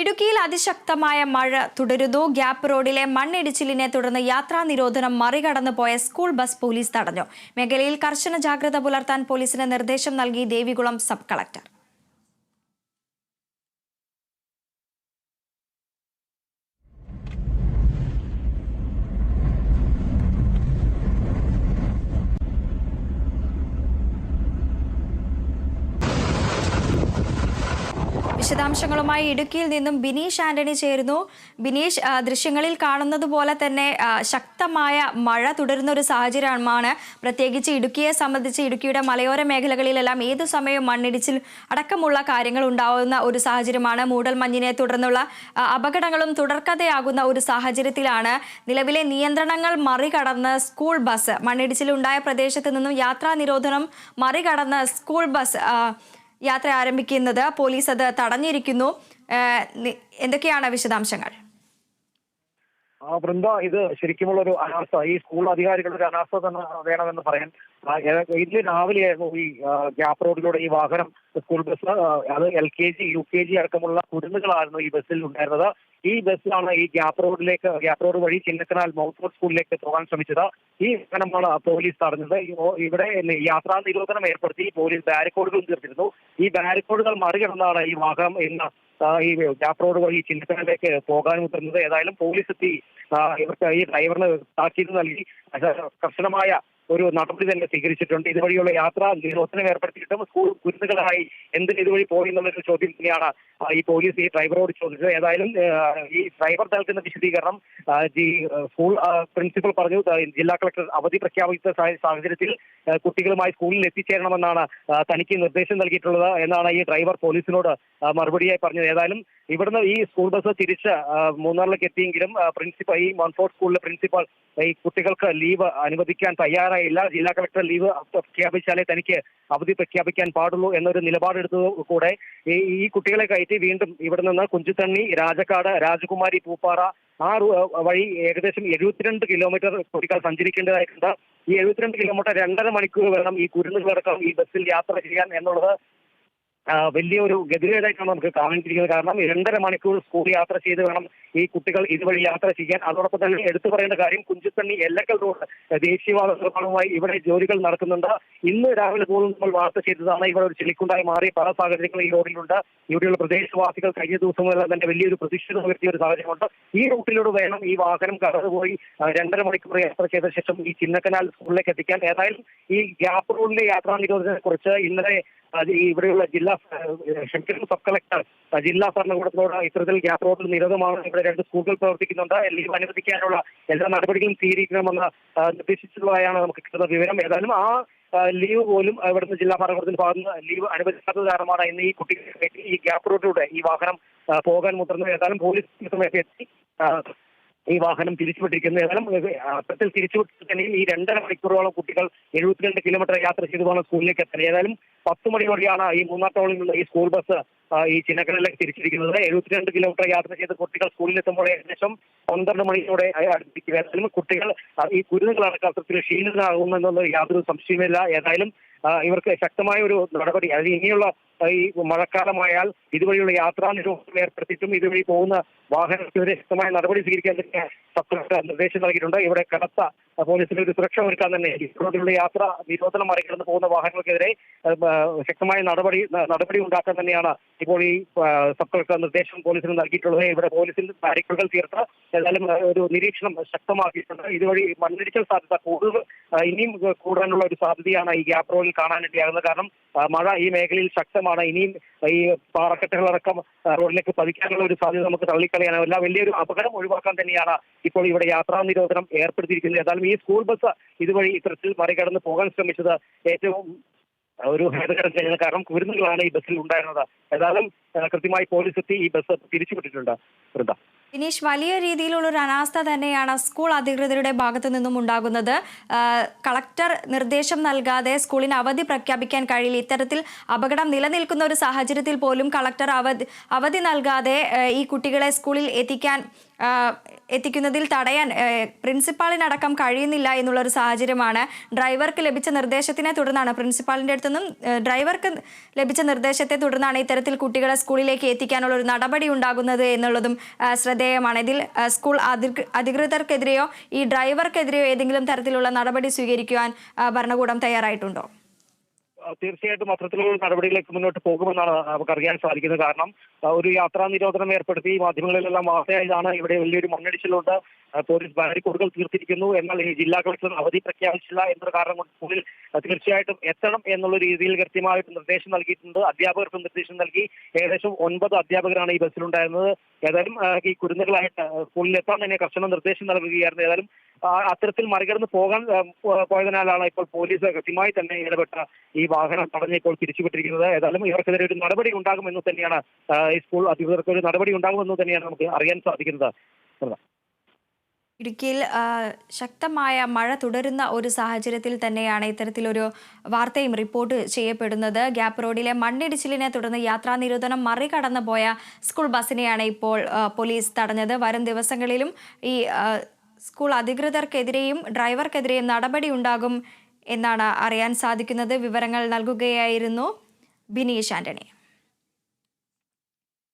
ഇടുക്കിയിൽ അതിശക്തമായ മഴ തുടരുന്നു. ഗ്യാപ്പ് റോഡിലെ മണ്ണിടിച്ചിലിനെ തുടർന്ന് യാത്രാ നിരോധനം മറികടന്നു പോയ സ്കൂൾ ബസ് പോലീസ് തടഞ്ഞു. മേഖലയിൽ കർശന ജാഗ്രത പുലർത്താൻ പോലീസിന് നിർദ്ദേശം നൽകി ദേവികുളം സബ് കളക്ടർ. വിശദാംശങ്ങളുമായി ഇടുക്കിയിൽ നിന്നും ബിനീഷ് ആന്റണി ചേരുന്നു. ബിനീഷ് ദൃശ്യങ്ങളിൽ കാണുന്നത് പോലെ തന്നെ ശക്തമായ മഴ തുടരുന്ന ഒരു സാഹചര്യമാണ്. പ്രത്യേകിച്ച് ഇടുക്കിയെ സംബന്ധിച്ച് ഇടുക്കിയുടെ മലയോര മേഖലകളിലെല്ലാം ഏതു സമയവും മണ്ണിടിച്ചിൽ അടക്കമുള്ള കാര്യങ്ങൾ ഉണ്ടാവുന്ന ഒരു സാഹചര്യമാണ്. മൂടൽമഞ്ഞിനെ തുടർന്നുള്ള അപകടങ്ങളും തുടർക്കഥയാകുന്ന ഒരു സാഹചര്യത്തിലാണ്. നിലവിലെ നിയന്ത്രണങ്ങൾ മറികടന്ന് സ്കൂൾ ബസ് മണ്ണിടിച്ചിലുണ്ടായ പ്രദേശത്ത് നിന്നും യാത്രാ നിരോധനം മറികടന്ന് സ്കൂൾ ബസ് യാത്ര ആരംഭിക്കുന്നത്. പോലീസ് അത് തടഞ്ഞിരിക്കുന്നു. എന്തൊക്കെയാണ് വിശദാംശങ്ങൾ? വൃന്ദ ഇത് ശരിക്കുമുള്ള ഒരു അനാസ്ഥ. ഈ സ്കൂൾ അധികാരികളുടെ ഒരു അനാസ്ഥ തന്നെ വേണമെന്ന് പറയാൻ ആ, ഇന്ന് രാവിലെയായിരുന്നു ഈ ആ, ഗ്യാപ്പ് റോഡിലൂടെ ഈ വാഹനം സ്കൂൾ ബസ് അത് L K G U K G അടക്കമുള്ള കുരുന്നുകളായിരുന്നു ഈ ബസ്സിൽ ഉണ്ടായിരുന്നത്. ഈ ബസ്സിലാണ് ഈ ഗ്യാപ്പ് റോഡിലേക്ക് ഗ്യാപ്പ് റോഡ് വഴി ചിന്നക്കനാൽ മൗത്ത് റോഡ് സ്കൂളിലേക്ക് പോകാൻ ശ്രമിച്ചത്. ഈ വാഹനമാണ് പോലീസ് തടഞ്ഞത്. ഇവിടെ യാത്രാ നിരോധനം ഏർപ്പെടുത്തി പോലീസ് ബാരിക്കോഡുകൾ തീർത്തിരുന്നു. ഈ ബാരിക്കോഡുകൾ മറികടന്നാണ് ഈ വാഹനം ഇന്ന് ആ, ഈ ടാപ്പ് റോഡ് വഴി ചിന്നക്കനാലിലേക്ക് പോകാൻ മുതിർന്നത് ഏതായാലും പോലീസ് എത്തി. ഇവർക്ക് ഈ ഡ്രൈവറിന് താക്കീത് നൽകി. കർശനമായ ഒരു നടപടി തന്നെ സ്വീകരിച്ചിട്ടുണ്ട്. ഇതുവഴിയുള്ള യാത്ര നിരോധനം ഏർപ്പെടുത്തിയിട്ടും സ്കൂൾ കുരുന്നുകളായി എന്തിന് ഇതുവഴി പോയി എന്നുള്ളൊരു ചോദ്യം തന്നെയാണ് ഈ പോലീസ് ഈ ഡ്രൈവറോട് ചോദിച്ചത്. ഏതായാലും ഈ ഡ്രൈവർ നൽകുന്ന വിശദീകരണം സ്കൂൾ പ്രിൻസിപ്പൽ പറഞ്ഞു ജില്ലാ കളക്ടർ അവധി പ്രഖ്യാപിച്ച സാഹചര്യത്തിൽ കുട്ടികളുമായി സ്കൂളിൽ എത്തിച്ചേരണമെന്നാണ് തനിക്ക് നിർദ്ദേശം നൽകിയിട്ടുള്ളത് എന്നാണ് ഈ ഡ്രൈവർ പോലീസിനോട് മറുപടിയായി പറഞ്ഞത്. ഏതായാലും ഇവിടുന്ന് ഈ സ്കൂൾ ബസ് തിരിച്ച് മൂന്നാറിലേക്ക് എത്തിയെങ്കിലും പ്രിൻസിപ്പൽ ഈ മൺഫോർട്ട് സ്കൂളിലെ പ്രിൻസിപ്പൽ ഈ കുട്ടികൾക്ക് ലീവ് അനുവദിക്കാൻ തയ്യാറായില്ല ജില്ലാ കളക്ടർ ലീവ് പ്രഖ്യാപിച്ചാലേ തനിക്ക് അവധി പ്രഖ്യാപിക്കാൻ പാടുള്ളൂ എന്നൊരു നിലപാടെടുത്തത് കൂടെ ഈ കുട്ടികളെ കയറ്റി വീണ്ടും ഇവിടെ നിന്ന് കുഞ്ചുതണ്ണി രാജക്കാട് രാജകുമാരി പൂപ്പാറ ആ വഴി ഏകദേശം എഴുപത്തിരണ്ട് കിലോമീറ്റർ കുട്ടികൾ സഞ്ചരിക്കേണ്ടതായിട്ടുണ്ട്. ഈ എഴുപത്തിരണ്ട് കിലോമീറ്റർ രണ്ടര മണിക്കൂർ വേണം ഈ കുരുന്നുകളടക്കം ഈ ബസ്സിൽ യാത്ര ചെയ്യാൻ എന്നുള്ളത് വലിയൊരു ഗതികേടായിട്ടാണ് നമുക്ക് കാണേണ്ടിയിരിക്കുന്നത് കാരണം രണ്ടര മണിക്കൂർ സ്കൂൾ യാത്ര ചെയ്ത് വേണം ഈ കുട്ടികൾ ഇതുവഴി യാത്ര ചെയ്യാൻ. അതോടൊപ്പം തന്നെ എടുത്തു പറയേണ്ട കാര്യം കുഞ്ചുത്തണ്ണി എല്ലക്കൽ റോഡ് ദേശീയവാദ നിർമ്മാണവുമായി ഇവിടെ ജോലികൾ നടക്കുന്നുണ്ട്. ഇന്ന് രാവിലെ പോലും നമ്മൾ വാർത്ത ചെയ്തതാണ് ഇവിടെ ഒരു ചെളിക്കുണ്ടായി മാറി പല സാഹചര്യങ്ങളും ഈ റോഡിലുണ്ട്. ഇവിടെയുള്ള പ്രദേശവാസികൾ കഴിഞ്ഞ ദിവസങ്ങളെല്ലാം തന്നെ വലിയൊരു പ്രതിഷേധം ഉയർത്തിയ ഒരു സാഹചര്യമുണ്ട്. ഈ റൂട്ടിലൂടെ വേണം ഈ വാഹനം കടന്നുപോയി രണ്ടര മണിക്കൂർ യാത്ര ചെയ്ത ശേഷം ഈ ചിന്നക്കനാൽ സ്കൂളിലേക്ക് എത്തിക്കാൻ. ഏതായാലും ഈ ഗ്യാപ് റോഡിലെ യാത്രാ നിരോധനത്തെ കുറിച്ച് ഇന്നലെ ഇവിടെയുള്ള ജില്ലാ ക്ഷമിക്കുന്ന സബ് കളക്ടർ ജില്ലാ ഭരണകൂടത്തിനോട് ഇത്തരത്തിൽ ഗ്യാസ് റോഡിൽ നിരോധമാണ് ഇവിടെ രണ്ട് സ്കൂളുകൾ പ്രവർത്തിക്കുന്നുണ്ട്. ലീവ് അനുവദിക്കാനുള്ള എല്ലാ നടപടികളും സ്വീകരിക്കണമെന്ന് നിർദ്ദേശിച്ചതായാണ് നമുക്ക് കിട്ടുന്ന വിവരം. ഏതായാലും ആ ലീവ് പോലും ഇവിടുന്ന് ജില്ലാ ഭരണകൂടത്തിന്റെ ഭാഗത്ത് ലീവ് അനുവദിക്കാത്തത് കാരണമാണ് ഇന്ന് ഈ കയറ്റി ഈ ഗ്യാപ് റോഡിലൂടെ ഈ വാഹനം പോകാൻ മുതിർന്നത് ഏതായാലും പോലീസ് സമയത്ത് എത്തി. ഈ വാഹനം തിരിച്ചുവിട്ടിരിക്കുന്നത്. ഏതായാലും അത്തരത്തിൽ തിരിച്ചുവിട്ടിട്ട് തന്നെയും ഈ രണ്ടര മണിക്കൂറോളം കുട്ടികൾ എഴുപത്തിരണ്ട് കിലോമീറ്റർ യാത്ര ചെയ്തു വേണം സ്കൂളിലേക്ക് എത്തണം ഏതായാലും പത്ത് മണിയോടെയാണ് ഈ മൂന്നാട്ടോളിൽ നിന്ന് ഈ സ്കൂൾ ബസ് ഈ ചിന്നക്കടലിലേക്ക് തിരിച്ചിരിക്കുന്നത്. എഴുപത്തിരണ്ട് കിലോമീറ്റർ യാത്ര ചെയ്ത് കുട്ടികൾ സ്കൂളിൽ എത്തുമ്പോൾ ഏകദേശം പന്ത്രണ്ട് മണിയോടെ അടുപ്പിക്കും ഏതായാലും കുട്ടികൾ ഈ കുരുന്നുകളടക്കം അത്തരത്തിൽ ക്ഷീണിതരാകുമെന്നുള്ള യാതൊരു സംശയമില്ല ഏതായാലും ഇവർക്ക് ശക്തമായ ഒരു നടപടി അതായത് ഇനിയുള്ള ഈ മഴക്കാലമായാൽ ഇതുവഴിയുള്ള യാത്രാ നിരോധനം ഏർപ്പെടുത്തിയിട്ടും ഇതുവഴി പോകുന്ന വാഹനത്തിനെതിരെ ശക്തമായ നടപടി സ്വീകരിക്കാൻ തന്നെ സർക്കാർ നിർദ്ദേശം നൽകിയിട്ടുണ്ട്. ഇവിടെ കനത്ത പോലീസിന് ഒരു സുരക്ഷ ഒരുക്കാൻ തന്നെ റോഡിലുള്ള യാത്ര നിരോധനം മറികടന്ന് പോകുന്ന വാഹനങ്ങൾക്കെതിരെ ശക്തമായ നടപടി നടപടി ഉണ്ടാക്കാൻ തന്നെയാണ് ഇപ്പോൾ ഈ സബ് കളക്ടർ നിർദ്ദേശം പോലീസിന് നൽകിയിട്ടുള്ളത്. ഇവിടെ പോലീസിന്റെ ബാരിക്കുകൾ തീർത്ത് ഏതായാലും ഒരു നിരീക്ഷണം ശക്തമാക്കിയിട്ടുണ്ട്. ഇതുവഴി മണ്ണിടിച്ചൽ സാധ്യത കൂടുതൽ ഇനിയും കൂടാനുള്ള ഒരു സാധ്യതയാണ് ഈ റോയിൽ റോഡിൽ കാണാനിടയാകുന്നത്. കാരണം മഴ ഈ മേഖലയിൽ ശക്തമാണ്. ഇനിയും ഈ പാറക്കെട്ടുകളടക്കം റോഡിലേക്ക് പതിക്കാനുള്ള ഒരു സാധ്യത നമുക്ക് തള്ളിക്കളയാനാവില്ല വലിയൊരു അപകടം ഒഴിവാക്കാൻ തന്നെയാണ് ഇപ്പോൾ ഇവിടെ യാത്രാ നിരോധനം ഏർപ്പെടുത്തിയിരിക്കുന്നത്. ഏതായാലും ഈ സ്കൂൾ ബസ് ഇതുവഴി ഇത്തരത്തിൽ മറികടന്ന് പോകാൻ ശ്രമിച്ചത് ഏറ്റവും ഒരു ഭേദകരം തന്നെയാണ്. കാരണം കുരുന്നുകളാണ് ഈ ബസ്സിൽ ഉണ്ടായിരുന്നത്. ഏതായാലും കൃത്യമായി പോലീസ് എത്തി ഈ ബസ് തിരിച്ചുവിട്ടിട്ടുണ്ട്. വൃന്ദ. ബിനീഷ് വലിയ രീതിയിലുള്ള ഒരു അനാസ്ഥ തന്നെയാണ് സ്കൂൾ അധികൃതരുടെ ഭാഗത്തു നിന്നും ഉണ്ടാകുന്നത്. കളക്ടർ നിർദ്ദേശം നൽകാതെ സ്കൂളിന് അവധി പ്രഖ്യാപിക്കാൻ കഴിയില്ല. ഇത്തരത്തിൽ അപകടം നിലനിൽക്കുന്ന ഒരു സാഹചര്യത്തിൽ പോലും കളക്ടർ അവധി അവധി നൽകാതെ ഈ കുട്ടികളെ സ്കൂളിൽ എത്തിക്കാൻ എത്തിക്കുന്നതിൽ തടയാൻ പ്രിൻസിപ്പാളിനടക്കം കഴിയുന്നില്ല എന്നുള്ള ഒരു സാഹചര്യമാണ് ഡ്രൈവർക്ക് ലഭിച്ച നിർദ്ദേശത്തിനെ തുടർന്നാണ് പ്രിൻസിപ്പാളിന്റെ അടുത്തുനിന്നും നിന്നും ഡ്രൈവർക്ക് ലഭിച്ച നിർദ്ദേശത്തെ തുടർന്നാണ് ഇത്തരത്തിൽ കുട്ടികളെ സ്കൂളിലേക്ക് എത്തിക്കാനുള്ള ഒരു നടപടി ഉണ്ടാകുന്നത് എന്നുള്ളതും ശ്രദ്ധേയമാണ്. ഇതിൽ സ്കൂൾ അധികൃതർക്കെതിരെയോ ഈ ഡ്രൈവർക്കെതിരെയോ ഏതെങ്കിലും തരത്തിലുള്ള നടപടി സ്വീകരിക്കുവാൻ ഭരണകൂടം തയ്യാറായിട്ടുണ്ടോ? തീർച്ചയായിട്ടും അത്തരത്തിലുള്ള നടപടികളിലേക്ക് മുന്നോട്ട് പോകുമെന്നാണ് നമുക്ക് അറിയാൻ സാധിക്കുന്നത്. കാരണം ഒരു യാത്രാ നിരോധനം ഏർപ്പെടുത്തി മാധ്യമങ്ങളിലെല്ലാം വാർത്തയായതാണ്. ഇവിടെ വലിയൊരു മണ്ണിടിച്ചിലുണ്ട്. പോലീസ് ബാരിക്കോഡുകൾ തീർത്തിരിക്കുന്നു. എന്നാൽ ഈ ജില്ലാ കളക്ടർ അവധി പ്രഖ്യാപിച്ചില്ല എന്ന കാരണം കൊണ്ട് സ്കൂളിൽ തീർച്ചയായിട്ടും എത്തണം എന്നുള്ള രീതിയിൽ കൃത്യമായിട്ട് നിർദ്ദേശം നൽകിയിട്ടുണ്ട്. അധ്യാപകർക്കും നിർദ്ദേശം നൽകി. ഏകദേശം ഒൻപത് അധ്യാപകരാണ് ഈ ബസ്സിലുണ്ടായിരുന്നത് ഏതായാലും ഈ കുരുന്നുകളായിട്ട് സ്കൂളിൽ എത്താൻ തന്നെ കർശന നിർദ്ദേശം നൽകുകയായിരുന്നു. ഏതായാലും അത്തരത്തിൽ മറികടന്ന് പോകാൻ പോയതിനാലാണ് ഇപ്പോൾ പോലീസ് കൃത്യമായി തന്നെ ഇടപെട്ട ഈ വാഹനം തടഞ്ഞ് ഇപ്പോൾ തിരിച്ചുവിട്ടിരിക്കുന്നത്. ഏതായാലും ഇവർക്കെതിരെ ഒരു നടപടി ഉണ്ടാകുമെന്ന് തന്നെയാണ് ഈ സ്കൂൾ അധികൃതർക്ക് ഒരു നടപടി ഉണ്ടാകുമെന്ന് തന്നെയാണ് നമുക്ക് അറിയാൻ സാധിക്കുന്നത്. ഇടുക്കിയിൽ ശക്തമായ മഴ തുടരുന്ന ഒരു സാഹചര്യത്തിൽ തന്നെയാണ് ഇത്തരത്തിലൊരു വാർത്തയും റിപ്പോർട്ട് ചെയ്യപ്പെടുന്നത്. ഗ്യാപ്പ് റോഡിലെ മണ്ണിടിച്ചിലിനെ തുടർന്ന് യാത്രാ നിരോധനം മറികടന്നു പോയ സ്കൂൾ ബസ്സിനെയാണ് ഇപ്പോൾ പോലീസ് തടഞ്ഞത്. വരും ദിവസങ്ങളിലും ഈ സ്കൂൾ അധികൃതർക്കെതിരെയും ഡ്രൈവർക്കെതിരെയും നടപടി ഉണ്ടാകും എന്നാണ് അറിയാൻ സാധിക്കുന്നത്. വിവരങ്ങൾ നൽകുകയായിരുന്നു ബിനീഷ് ആന്റണി.